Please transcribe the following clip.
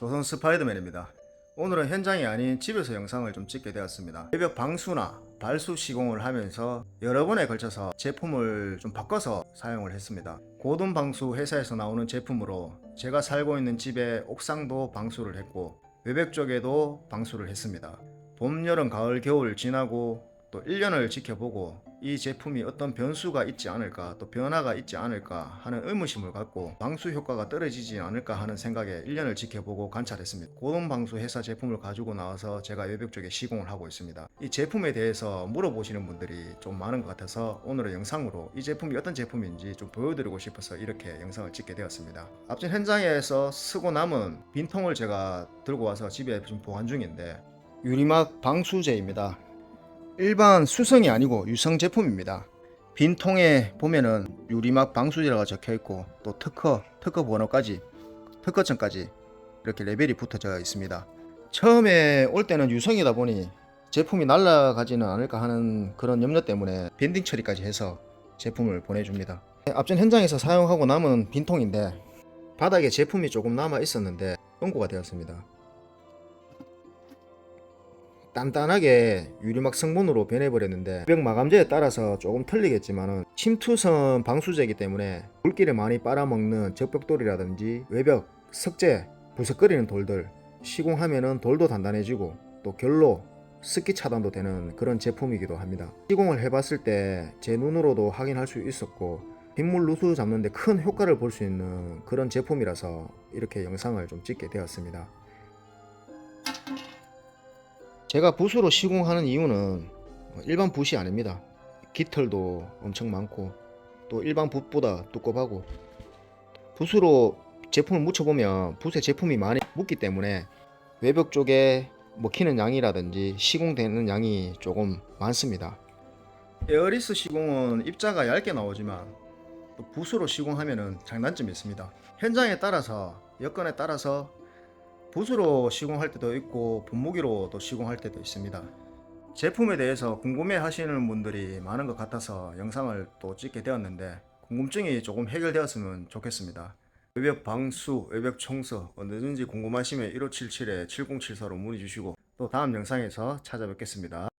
조선 스파이더맨입니다. 오늘은 현장이 아닌 집에서 영상을 좀 찍게 되었습니다. 외벽 방수나 발수 시공을 하면서 여러 번에 걸쳐서 제품을 좀 바꿔서 사용을 했습니다. 고든 방수 회사에서 나오는 제품으로 제가 살고 있는 집의 옥상도 방수를 했고 외벽 쪽에도 방수를 했습니다. 봄, 여름, 가을, 겨울 지나고 또 1년을 지켜보고 이 제품이 어떤 변수가 있지 않을까 또 변화가 있지 않을까 하는 의무심을 갖고 방수 효과가 떨어지지 않을까 하는 생각에 1년을 지켜보고 관찰했습니다. 고동 방수 회사 제품을 가지고 나와서 제가 외벽 쪽에 시공을 하고 있습니다. 이 제품에 대해서 물어보시는 분들이 좀 많은 것 같아서 오늘은 영상으로 이 제품이 어떤 제품인지 좀 보여드리고 싶어서 이렇게 영상을 찍게 되었습니다. 앞전 현장에서 쓰고 남은 빈통을 제가 들고 와서 집에 지금 보관 중인데 유리막 방수제입니다. 일반 수성이 아니고 유성 제품입니다. 빈 통에 보면은 유리막 방수제라고 적혀 있고 또 특허, 특허 번호까지, 특허증까지 이렇게 레벨이 붙어져 있습니다. 처음에 올 때는 유성이다 보니 제품이 날아가지는 않을까 하는 그런 염려 때문에 밴딩 처리까지 해서 제품을 보내줍니다. 앞전 현장에서 사용하고 남은 빈통인데 바닥에 제품이 조금 남아 있었는데 응고가 되었습니다. 단단하게 유리막 성분으로 변해버렸는데 벽 마감재에 따라서 조금 틀리겠지만은 침투성 방수제이기 때문에 물기를 많이 빨아먹는 적벽돌이라든지 외벽, 석재, 부석거리는 돌들 시공하면은 돌도 단단해지고 또 결로 습기 차단도 되는 그런 제품이기도 합니다. 시공을 해봤을 때 제 눈으로도 확인할 수 있었고 빗물 누수 잡는데 큰 효과를 볼 수 있는 그런 제품이라서 이렇게 영상을 좀 찍게 되었습니다. 제가 붓으로 시공하는 이유는 일반 붓이 아닙니다. 깃털도 엄청 많고 또 일반 붓보다 두껍하고 붓으로 제품을 묻혀보면 붓에 제품이 많이 묻기 때문에 외벽 쪽에 먹히는 양이라든지 시공되는 양이 조금 많습니다. 에어리스 시공은 입자가 얇게 나오지만 또 붓으로 시공하면은 장단점이 있습니다. 현장에 따라서 여건에 따라서 붓으로 시공할 때도 있고 분무기로 또 시공할 때도 있습니다. 제품에 대해서 궁금해 하시는 분들이 많은 것 같아서 영상을 또 찍게 되었는데 궁금증이 조금 해결되었으면 좋겠습니다. 외벽 방수, 외벽 청소 언제든지 궁금하시면 1577-7074로 문의 주시고 또 다음 영상에서 찾아뵙겠습니다.